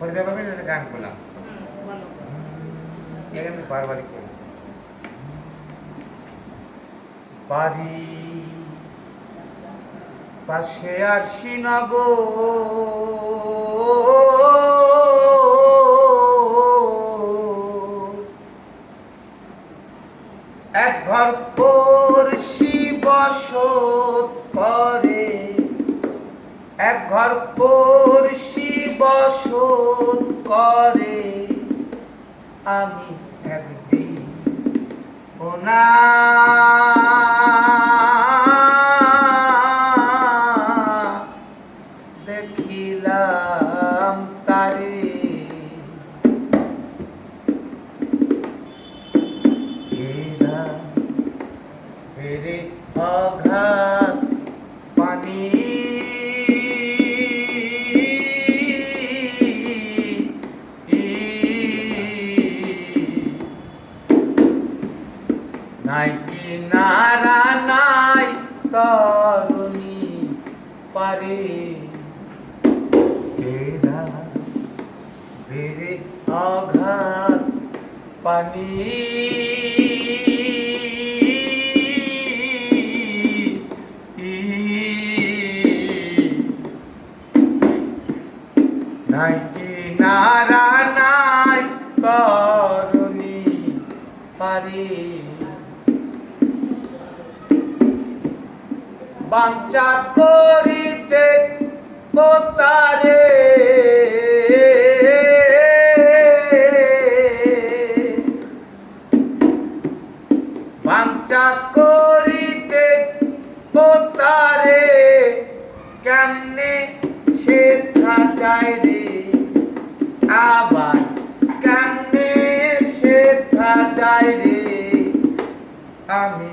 ফরিদা ভাবির একটা গান করলাম এই আমি বারবারই করি বাড়ি পাশে আসি নব এক ঘর পড়শি বসত করে এক ঘর পড়শি বসত করে। আমি একদিন ওনা দেখিলাম তারে। অঘাত নাই কিনারা নাই তরুণী পারে। এরা বেড়ে অঘাত পানি। নাই কিনারা নাই করুণী পারি। বাঞ্চা করিতে পোতারে বাঞ্চা করিতে পোতারে কেমনে সে যায় রে? আবার কেমনে সে যায় রে? আমি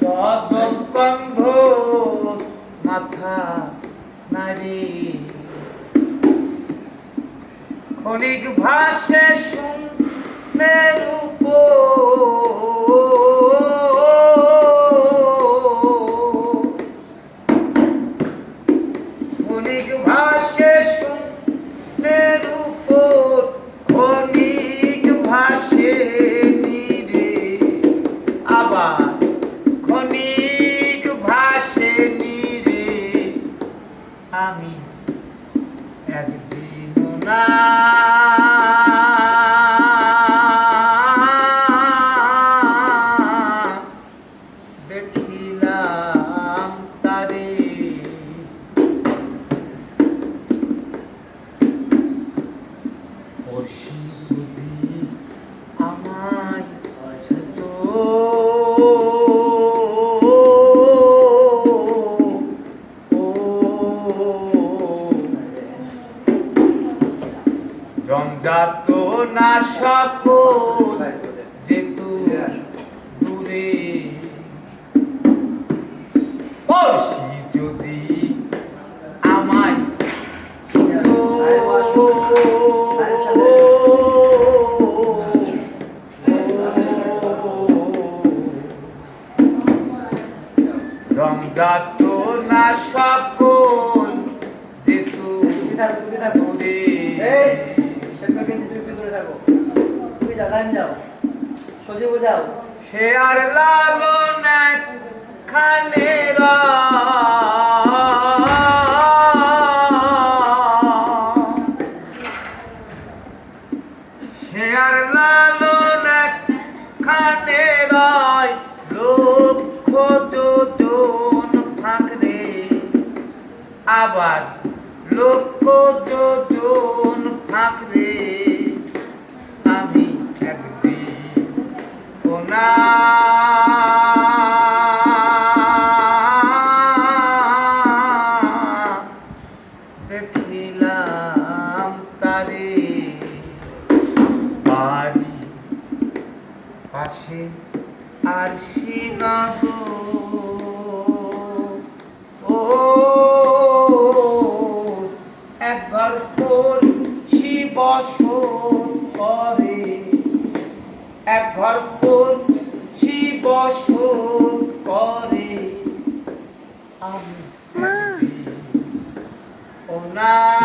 পদস্কন্ধ মাথা নারী ভাষে শুনে আমি একদিন না দেখিলাম তারে। পড়শি যদি জমজাত না সকল যেতু দূরে যদি আমায় জমজাত না সকল তুমি যাও সজীব যাও সে লালন আবার লক্ষ যোজন ফাঁকরে দেখিলাম তারে বাড়ি পাশে আর সিনাহ ও, এক ঘর পর শিবসত করে, এক ঘর পর Nah.